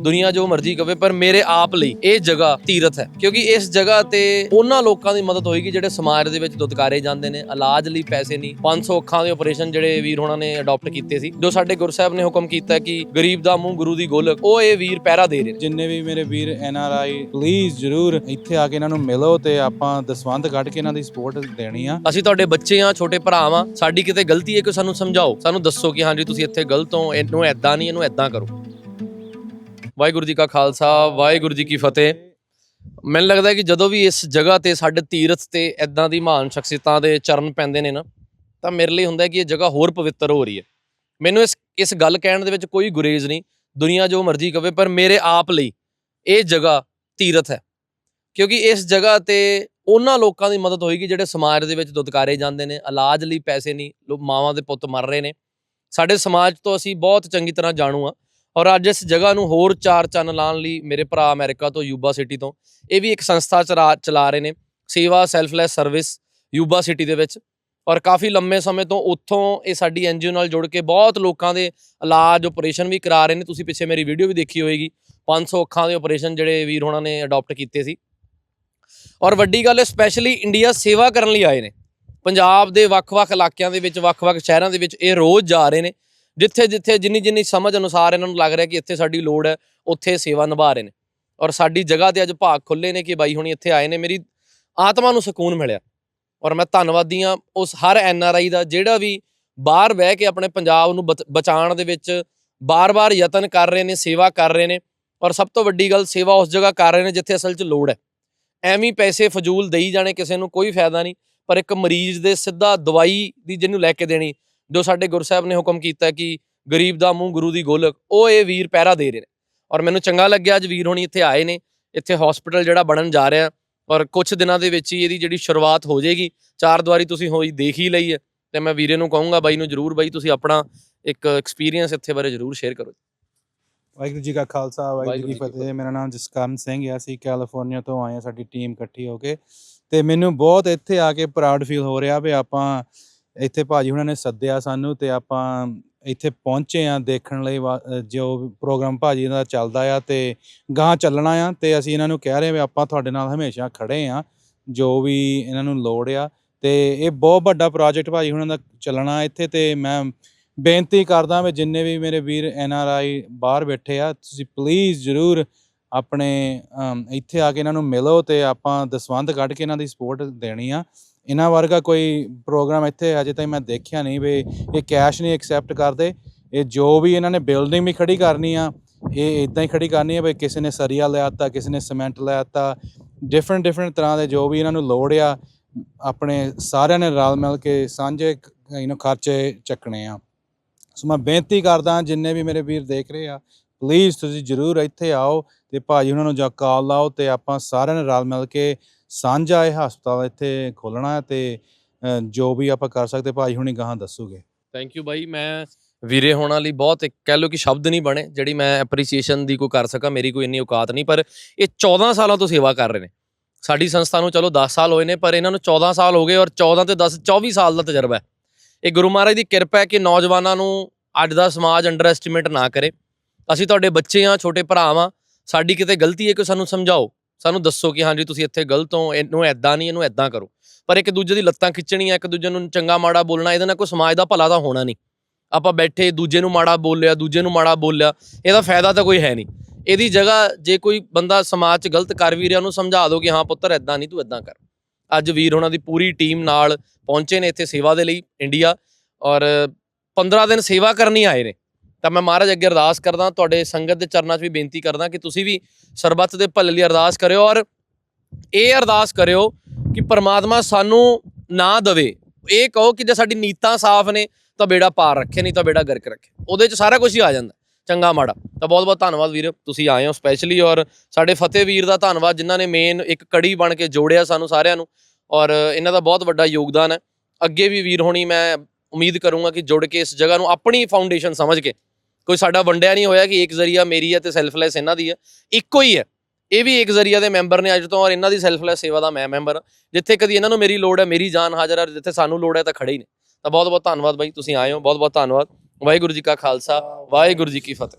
ਦੁਨੀਆ ਜੋ ਮਰਜ਼ੀ ਕਵੇ ਪਰ ਮੇਰੇ ਆਪ ਲਈ ਇਹ ਜਗ੍ਹਾ ਤੀਰਥ ਹੈ। ਕਿਉਂਕਿ ਇਸ ਜਗ੍ਹਾ ਤੇ ਉਹਨਾਂ ਲੋਕਾਂ ਦੀ ਮਦਦ ਹੋਏਗੀ ਜਿਹੜੇ ਸਮਾਜ ਦੇ ਵਿੱਚ ਦੁਤਕਾਰੇ ਜਾਂਦੇ ਨੇ ਇਲਾਜ ਲਈ ਪੈਸੇ ਨਹੀਂ। 500 ਅੱਖਾਂ ਦੇ ਆਪਰੇਸ਼ਨ ਜਿਹੜੇ ਵੀਰ ਹੋਣਾ ਨੇ ਅਡਾਪਟ ਕੀਤੇ ਸੀ ਜੋ ਸਾਡੇ ਗੁਰਸਾਹਿਬ ਨੇ ਹੁਕਮ ਕੀਤਾ ਕਿ ਗਰੀਬ ਦਾ ਮੂੰਹ ਗੁਰੂ ਦੀ ਗੋਲਕ ਉਹ ਇਹ ਵੀਰ ਪਹਿਰਾ ਦੇ ਰਹੇ ਜਿੰਨੇ ਵੀ ਮੇਰੇ ਵੀਰ ਐਨ ਆਰ ਆਈ ਪਲੀਜ਼ ਜਰੂਰ ਇੱਥੇ ਆ ਕੇ ਇਹਨਾਂ ਨੂੰ ਮਿਲੋ ਤੇ ਆਪਾਂ ਦਸਵੰਧ ਕੱਢ ਕੇ ਇਹਨਾਂ ਦੀ ਸਪੋਰਟ ਦੇਣੀ ਆ। ਅਸੀਂ ਤੁਹਾਡੇ ਬੱਚੇ ਆ ਛੋਟੇ ਭਰਾ ਵਾਂ ਸਾਡੀ ਕਿਤੇ ਗਲਤੀ ਹੈ ਕਿ ਸਾਨੂੰ ਸਮਝਾਓ। ਸਾਨੂੰ ਦੱਸੋ ਕਿ ਹਾਂਜੀ ਤੁਸੀਂ ਇੱਥੇ ਗਲਤ ਹੋ ਇਹਨੂੰ ਐਦਾਂ ਨਹੀਂ ਇਹਨੂੰ ਐਦਾਂ ਕਰੋ। ਵਾਹਿਗੁਰੂ ਜੀ ਕਾ ਖਾਲਸਾ, ਵਾਹਿਗੁਰੂ ਜੀ ਕੀ ਫਤਿਹ। ਮੈਨੂੰ ਲੱਗਦਾ ਕਿ ਜਦੋਂ ਵੀ ਇਸ ਜਗ੍ਹਾ ਤੇ ਸਾਡੇ ਤੀਰਥ ਤੇ ਐਦਾਂ ਦੀ ਮਹਾਨ ਸ਼ਖਸੀਅਤਾਂ ਦੇ ਚਰਨ ਪੈਂਦੇ ਨੇ ਨਾ, ਤਾਂ ਮੇਰੇ ਲਈ ਹੁੰਦਾ ਕਿ ਇਹ ਜਗ੍ਹਾ ਹੋਰ ਪਵਿੱਤਰ ਹੋ ਰਹੀ ਹੈ। ਮੈਨੂੰ ਇਸ ਇਸ ਗੱਲ ਕਹਿਣ ਦੇ ਵਿੱਚ ਕੋਈ ਗੁਰੇਜ਼ ਨਹੀਂ, ਦੁਨੀਆ ਜੋ ਮਰਜ਼ੀ ਕਵੇ, ਪਰ ਮੇਰੇ ਆਪ ਲਈ ਇਹ ਜਗ੍ਹਾ ਤੀਰਥ ਹੈ। ਕਿਉਂਕਿ ਇਸ ਜਗ੍ਹਾ ਤੇ ਉਹਨਾਂ ਲੋਕਾਂ ਦੀ ਮਦਦ ਹੋਏਗੀ ਜਿਹੜੇ ਸਮਾਜ ਦੇ ਵਿੱਚ ਦੁਤਕਾਰੇ ਜਾਂਦੇ ਨੇ, ਇਲਾਜ ਲਈ ਪੈਸੇ ਨਹੀਂ, ਲੋ, ਮਾਵਾਂ ਦੇ ਪੁੱਤ ਮਰ ਰਹੇ ਨੇ। ਸਾਡੇ ਸਮਾਜ ਤੋਂ ਅਸੀਂ ਬਹੁਤ ਚੰਗੀ ਤਰ੍ਹਾਂ ਜਾਣੂ ਆ ਔਰ ਅੱਜ ਇਸ ਜਗ੍ਹਾ ਨੂੰ ਹੋਰ ਚਾਰ ਚੰਨ ਲਾਉਣ ਲਈ ਮੇਰੇ ਭਰਾ ਅਮਰੀਕਾ ਤੋਂ, ਯੂਬਾ ਸਿਟੀ ਤੋਂ, ਇਹ ਵੀ ਇੱਕ ਸੰਸਥਾ ਚਲਾ ਚਲਾ ਰਹੇ ਨੇ, ਸੇਵਾ ਸੈਲਫਲੈਸ ਸਰਵਿਸ ਯੂਬਾ ਸਿਟੀ ਦੇ ਵਿੱਚ। ਔਰ ਕਾਫੀ ਲੰਮੇ ਸਮੇਂ ਤੋਂ ਉੱਥੋਂ ਇਹ ਸਾਡੀ ਐਨਜੀਓ ਨਾਲ ਜੁੜ ਕੇ ਬਹੁਤ ਲੋਕਾਂ ਦੇ ਇਲਾਜ ਆਪਰੇਸ਼ਨ ਵੀ ਕਰਾ ਰਹੇ ਨੇ। ਤੁਸੀਂ ਪਿੱਛੇ ਮੇਰੀ ਵੀਡੀਓ ਵੀ ਦੇਖੀ ਹੋਏਗੀ 500 ਅੱਖਾਂ ਦੇ ਆਪਰੇਸ਼ਨ ਜਿਹੜੇ ਵੀਰ ਹੋਣਾ ਨੇ ਅਡਾਪਟ ਕੀਤੇ ਸੀ। ਔਰ ਵੱਡੀ ਗੱਲ ਹੈ ਸਪੈਸ਼ਲੀ ਇੰਡੀਆ ਸੇਵਾ ਕਰਨ ਲਈ ਆਏ ਨੇ। ਪੰਜਾਬ ਦੇ ਵੱਖ-ਵੱਖ ਇਲਾਕਿਆਂ ਦੇ ਵਿੱਚ, ਵੱਖ-ਵੱਖ ਸ਼ਹਿਰਾਂ ਦੇ ਵਿੱਚ ਇਹ ਰੋਜ਼ ਜਾ ਰਹੇ ਨੇ। ਜਿੱਥੇ ਜਿੱਥੇ ਜਿੰਨੀ ਜਿੰਨੀ ਸਮਝ ਅਨੁਸਾਰ ਇਹਨਾਂ ਨੂੰ ਲੱਗ ਰਿਹਾ ਕਿ ਇੱਥੇ ਸਾਡੀ ਲੋੜ ਹੈ, ਉੱਥੇ ਸੇਵਾ ਨਿਭਾ ਰਹੇ ਨੇ। ਔਰ ਸਾਡੀ ਜਗ੍ਹਾ ਤੇ ਅੱਜ ਭਾਗ ਖੁੱਲੇ ਨੇ ਕਿ ਬਾਈ ਹੁਣੀ ਇੱਥੇ ਆਏ ਨੇ, ਮੇਰੀ ਆਤਮਾ ਨੂੰ ਸਕੂਨ ਮਿਲਿਆ। ਔਰ ਮੈਂ ਧੰਨਵਾਦੀ ਹਾਂ ਉਸ ਹਰ ਐਨ ਆਰ ਆਈ ਦਾ ਜਿਹੜਾ ਵੀ ਬਾਹਰ ਬਹਿ ਕੇ ਆਪਣੇ ਪੰਜਾਬ ਨੂੰ ਬਚ- ਬਚਾਉਣ ਦੇ ਵਿੱਚ ਬਾਰ-ਬਾਰ ਯਤਨ ਕਰ ਰਹੇ ਨੇ, ਸੇਵਾ ਕਰ ਰਹੇ ਨੇ। ਔਰ ਸਭ ਤੋਂ ਵੱਡੀ ਗੱਲ, ਸੇਵਾ ਉਸ ਜਗ੍ਹਾ ਕਰ ਰਹੇ ਨੇ ਜਿੱਥੇ ਅਸਲ 'ਚ ਲੋੜ ਹੈ। ਐਵੇਂ ਪੈਸੇ ਫਜ਼ੂਲ ਦੇਈ ਜਾਣੇ ਕਿਸੇ ਨੂੰ ਕੋਈ ਫਾਇਦਾ ਨਹੀਂ, ਪਰ ਇੱਕ ਮਰੀਜ਼ ਦੇ ਸਿੱਧਾ ਦਵਾਈ ਦੀ ਜਿਹਨੂੰ ਲੈ ਕੇ ਦੇਣੀ ਜੋ ਸਾਡੇ ਗੁਰਸਾਹਿਬ ਨੇ ਹੁਕਮ ਕੀਤਾ ਕਿ ਗਰੀਬ ਦਾ ਮੂੰਹ ਗੁਰੂ ਦੀ ਗੋਲਕ ਉਹ ਇਹ ਵੀਰ ਪਹਿਰਾ ਦੇ ਰਹੇ ਨੇ। ਔਰ ਮੈਨੂੰ ਚੰਗਾ ਲੱਗਿਆ ਅੱਜ ਵੀਰ ਹੋਣੀ ਇੱਥੇ ਆਏ ਨੇ ਇੱਥੇ ਹਸਪੀਟਲ ਜਿਹੜਾ ਬਣਨ ਜਾ ਰਿਹਾ ਔਰ ਕੁਝ ਦਿਨਾਂ ਦੇ ਵਿੱਚ ਹੀ ਇਹਦੀ ਜਿਹੜੀ ਸ਼ੁਰੂਆਤ ਹੋ ਜਾਏਗੀ ਚਾਰ ਦੁਆਰੀ ਤੁਸੀਂ ਹੋਈ ਦੇਖ ਹੀ ਲਈ ਹੈ। ਤੇ ਮੈਂ ਵੀਰੇ ਨੂੰ ਕਹੂੰਗਾ ਬਾਈ ਨੂੰ ਜਰੂਰ ਬਾਈ ਤੁਸੀਂ ਆਪਣਾ ਇੱਕ ਐਕਸਪੀਰੀਅੰਸ ਇੱਥੇ ਬਾਰੇ ਜਰੂਰ ਸ਼ੇਅਰ ਕਰੋ। ਵਾਹਿਗੁਰੂ ਜੀ ਕਾ ਖਾਲਸਾ ਵਾਹਿਗੁਰੂ ਜੀ ਕੀ ਵਾਹਿਗੁਰੂ ਜੀ ਕੀ ਫਤਿਹ। ਮੇਰਾ ਨਾਮ ਜਸਕਰਨ ਸਿੰਘ ਹੈ। ਅਸੀਂ ਕੈਲੀਫੋਰਨੀਆ ਤੋਂ ਆਏ ਹਾਂ ਸਾਡੀ ਟੀਮ ਇਕੱਠੀ ਹੋ ਕੇ। ਤੇ ਮੈਨੂੰ ਬਹੁਤ ਇੱਥੇ ਆ ਕੇ ਪ੍ਰਾਊਡ ਫੀਲ ਹੋ ਰਿਹਾ ਵੀ ਆਪਾਂ ਇੱਥੇ ਭਾਜੀ ਉਹਨਾਂ ਨੇ ਸੱਦਿਆ ਸਾਨੂੰ ਤੇ ਆਪਾਂ ਇੱਥੇ ਪਹੁੰਚੇ ਆ ਦੇਖਣ ਲਈ ਵਾ- ਅ, ਜੋ ਪ੍ਰੋਗਰਾਮ ਭਾਜੀ ਦਾ ਚੱਲਦਾ ਆ ਤੇ ਗਾਂ ਚੱਲਣਾ ਆ ਤੇ ਅਸੀਂ ਇਹਨਾਂ ਨੂੰ ਕਹਿ ਰਹੇ ਵੀ ਆਪਾਂ ਤੁਹਾਡੇ ਨਾਲ ਹਮੇਸ਼ਾ ਖੜੇ ਆ ਜੋ ਵੀ ਇਹਨਾਂ ਨੂੰ ਲੋੜ ਆ ਤੇ ਇਹ ਬਹੁਤ ਵੱਡਾ ਪ੍ਰੋਜੈਕਟ ਭਾਜੀ ਉਹਨਾਂ ਦਾ ਚੱਲਣਾ ਇੱਥੇ ਤੇ ਮੈਂ ਬੇਨਤੀ ਕਰਦਾ ਵੀ ਜਿੰਨੇ ਵੀ ਮੇਰੇ ਵੀਰ ਐਨ ਆਰ ਆਈ ਬਾਹਰ ਬੈਠੇ ਆ ਤੁਸੀਂ ਪਲੀਜ਼ ਜਰੂਰ ਆਪਣੇ ਇੱਥੇ ਆ ਕੇ ਇਹਨਾਂ ਨੂੰ ਮਿਲੋ ਤੇ ਆਪਾਂ ਦਸਵੰਧ ਕੱਢ ਕੇ ਇਹਨਾਂ ਦੀ ਸਪੋਰਟ ਦੇਣੀ ਆ। ਇਹਨਾਂ ਵਰਗਾ ਕੋਈ ਪ੍ਰੋਗਰਾਮ ਇੱਥੇ ਅਜੇ ਤਾਈਂ ਮੈਂ ਦੇਖਿਆ ਨਹੀਂ ਵੀ ਇਹ ਕੈਸ਼ ਨਹੀਂ ਐਕਸੈਪਟ ਕਰਦੇ। ਇਹ ਜੋ ਵੀ ਇਹਨਾਂ ਨੇ ਬਿਲਡਿੰਗ ਵੀ ਖੜੀ ਕਰਨੀ ਆ, ਇਹ ਇਦਾਂ ਹੀ ਖੜੀ ਕਰਨੀ ਆ ਵੀ ਕਿਸੇ ਨੇ ਸਰੀਆ ਲਿਆਤਾ ਕਿਸੇ ਨੇ ਸੀਮੈਂਟ ਲਿਆਤਾ ਡਿਫਰੈਂਟ ਡਿਫਰੈਂਟ ਤਰ੍ਹਾਂ ਦੇ ਜੋ ਵੀ ਇਹਨਾਂ ਨੂੰ ਲੋੜ ਆ, ਆਪਣੇ ਸਾਰਿਆਂ ਨੇ ਰਲ ਮਿਲ ਕੇ ਸਾਂਝੇ ਇਹਨੂੰ ਖਰਚੇ ਚੱਕਣੇ ਆ। ਸੋ ਮੈਂ ਬੇਨਤੀ ਕਰਦਾ ਜਿੰਨੇ ਵੀ ਮੇਰੇ ਵੀਰ ਦੇਖ ਰਹੇ ਆ ਪਲੀਜ਼ ਤੁਸੀਂ ਜਰੂਰ ਇੱਥੇ ਆਓ ਤੇ ਭਾਜੀ ਉਹਨਾਂ ਨੂੰ ਜਾ ਕਾਲ ਲਾਓ ਤੇ ਆਪਾਂ ਸਾਰਿਆਂ ਨੇ ਰਲ ਮਿਲ ਕੇ ਸਾਂਝਾ ਇਹ ਹਸਪਤਾਲ ਇੱਥੇ ਖੋਲਣਾ ਹੈ ਤੇ ਜੋ ਵੀ ਆਪਾਂ ਕਰ ਸਕਦੇ ਭਾਜੀ ਹੁਣੀ ਗਾਹਾਂ ਦੱਸੂਗੇ। ਥੈਂਕ ਯੂ ਬਾਈ, ਮੈਂ ਵੀਰੇ ਹੋਣਾ ਲਈ ਬਹੁਤ ਇੱਕ ਕਹਿ ਲਓ ਕਿ ਸ਼ਬਦ ਨਹੀਂ ਬਣੇ, ਜਿਹੜੀ ਮੈਂ ਐਪਰੀਸੀਏਸ਼ਨ ਦੀ ਕੋਈ ਕਰ ਸਕਾਂ, ਮੇਰੀ ਕੋਈ ਇੰਨੀ ਔਕਾਤ ਨਹੀਂ, ਪਰ ਇਹ 14 ਸਾਲਾਂ ਤੋਂ ਸੇਵਾ ਕਰ ਰਹੇ ਨੇ। ਸਾਡੀ ਸੰਸਥਾ ਨੂੰ ਚਲੋ 10 ਸਾਲ ਹੋਏ ਨੇ, ਪਰ ਇਹਨਾਂ ਨੂੰ 14 ਸਾਲ ਹੋ ਗਏ ਔਰ 14 ਤੇ 10 24 ਸਾਲ ਦਾ ਤਜਰਬਾ ਹੈ। ਇਹ ਗੁਰੂ ਮਹਾਰਾਜ ਦੀ ਕਿਰਪਾ ਹੈ ਕਿ ਨੌਜਵਾਨਾਂ ਨੂੰ ਅੱਜ ਦਾ ਸਮਾਜ ਅੰਡਰ ਐਸਟੀਮੇਟ ਨਾ ਕਰੇ। ਅਸੀਂ ਤੁਹਾਡੇ ਬੱਚੇ ਆ ਛੋਟੇ ਭਰਾ ਵਾਂ, ਸਾਡੀ ਕਿਤੇ ਗਲਤੀ ਹੈ ਕਿ ਸਾਨੂੰ ਸਮਝਾਓ। ਸਾਨੂੰ ਦੱਸੋ ਕਿ ਹਾਂਜੀ, ਤੁਸੀਂ ਇੱਥੇ ਗਲਤ ਹੋ, ਇਹਨੂੰ ਐਦਾਂ ਨਹੀਂ, ਇਹਨੂੰ ਐਦਾਂ ਕਰੋ। ਪਰ ਇੱਕ ਦੂਜੇ ਦੀ ਲੱਤਾਂ ਖਿੱਚਣੀਆਂ, ਇੱਕ ਦੂਜੇ ਨੂੰ ਚੰਗਾ ਮਾੜਾ ਬੋਲਣਾ, ਇਹਦੇ ਨਾਲ ਕੋਈ ਸਮਾਜ ਦਾ ਭਲਾ ਤਾਂ ਹੋਣਾ ਨਹੀਂ। ਆਪਾਂ ਬੈਠੇ ਦੂਜੇ ਨੂੰ ਮਾੜਾ ਬੋਲਿਆ, ਦੂਜੇ ਨੂੰ ਮਾੜਾ ਬੋਲਿਆ, ਇਹਦਾ ਫਾਇਦਾ ਤਾਂ ਕੋਈ ਹੈ ਨਹੀਂ। ਇਹਦੀ ਜਗ੍ਹਾ ਜੇ ਕੋਈ ਬੰਦਾ ਸਮਾਜ 'ਚ ਗਲਤ ਕਰ ਵੀ ਰਿਹਾ, ਉਹਨੂੰ ਸਮਝਾ ਦਿਓ ਕਿ ਹਾਂ ਪੁੱਤਰ ਐਦਾਂ ਨਹੀਂ, ਤੂੰ ਐਦਾਂ ਕਰ। ਅੱਜ ਵੀਰ ਉਹਨਾਂ ਦੀ ਪੂਰੀ ਟੀਮ ਨਾਲ ਪਹੁੰਚੇ ਨੇ ਇੱਥੇ ਸੇਵਾ ਦੇ ਲਈ ਇੰਡੀਆ ਔਰ 15 ਦਿਨ ਸੇਵਾ ਕਰਨੀ ਆਏ ਨੇ। ਤਾਂ ਮੈਂ ਮਹਾਰਾਜ ਅੱਗੇ ਅਰਦਾਸ ਕਰਦਾ, ਤੁਹਾਡੇ ਸੰਗਤ ਦੇ ਚਰਨਾਂ 'ਚ ਵੀ ਬੇਨਤੀ ਕਰਦਾ ਕਿ ਤੁਸੀਂ ਵੀ ਸਰਬੱਤ ਦੇ ਭਲੇ ਲਈ ਅਰਦਾਸ ਕਰਿਓ ਔਰ ਇਹ ਅਰਦਾਸ ਕਰਿਓ ਕਿ ਪਰਮਾਤਮਾ ਸਾਨੂੰ ਨਾ ਦਵੇ। ਇਹ ਕਹੋ ਕਿ ਜੇ ਸਾਡੀ ਨੀਤਾਂ ਸਾਫ਼ ਨੇ, ਤਾਂ ਬੇੜਾ ਪਾਰ ਰੱਖੇ, ਨਹੀਂ ਤਾਂ ਬੇੜਾ ਗਰਕ ਰੱਖੇ। ਉਹਦੇ 'ਚ ਸਾਰਾ ਕੁਝ ਹੀ ਆ ਜਾਂਦਾ। ਚੰਗਾ ਮਾੜਾ। ਤਾਂ ਬਹੁਤ ਬਹੁਤ ਧੰਨਵਾਦ ਵੀਰ, ਤੁਸੀਂ ਆਏ ਹੋ ਸਪੈਸ਼ਲੀ ਔਰ ਸਾਡੇ ਫਤਿਹ ਵੀਰ ਦਾ ਧੰਨਵਾਦ ਜਿਨ੍ਹਾਂ ਨੇ ਮੇਨ ਇੱਕ ਕੜੀ ਬਣ ਕੇ ਜੋੜਿਆ ਸਾਨੂੰ ਸਾਰਿਆਂ ਨੂੰ ਔਰ ਇਹਨਾਂ ਦਾ ਬਹੁਤ ਵੱਡਾ ਯੋਗਦਾਨ ਹੈ। ਅੱਗੇ ਵੀ ਵੀਰ ਹੋਣੀ ਮੈਂ ਉਮੀਦ ਕਰੂੰਗਾ ਕਿ ਜੁੜ ਕੇ ਇਸ ਜਗ੍ਹਾ ਨੂੰ ਆਪਣੀ ਫਾਊਂਡੇਸ਼ਨ ਸਮਝ ਕੇ ਕੋਈ ਸਾਡਾ ਵੰਡਿਆ ਨਹੀਂ ਹੋਇਆ ਕਿ ਇੱਕ ਜ਼ਰੀਆ ਮੇਰੀ ਹੈ ਤੇ ਸੈਲਫਲੈਸ ਇਹਨਾਂ ਦੀ ਹੈ। ਇੱਕੋ ਹੀ ਹੈ। ਇਹ ਵੀ ਇੱਕ ਜ਼ਰੀਆ ਦੇ ਮੈਂਬਰ ਨੇ ਅੱਜ ਤੋਂ ਔਰ ਇਹਨਾਂ ਦੀ ਸੈਲਫਲੈਸ ਸੇਵਾ ਦਾ ਮੈਂ ਮੈਂਬਰ ਹਾਂ। ਜਿੱਥੇ ਕਦੀ ਇਹਨਾਂ ਨੂੰ ਮੇਰੀ ਲੋੜ ਹੈ, ਮੇਰੀ ਜਾਨ ਹਾਜ਼ਰ ਹੈ ਜਿੱਥੇ ਸਾਨੂੰ ਲੋੜ ਹੈ ਤਾਂ ਖੜੇ ਹੀ ਨੇ। ਤਾਂ ਬਹੁਤ ਬਹੁਤ ਧੰਨਵਾਦ ਬਾਈ, ਤੁਸੀਂ ਆਏ ਹੋ। ਬਹੁਤ ਬਹੁਤ ਧੰਨਵਾਦ। ਵਾਹਿਗੁਰੂ ਜੀ ਕਾ ਖਾਲਸਾ, ਵਾਹਿਗੁਰੂ ਜੀ ਕੀ ਫਤਿਹ।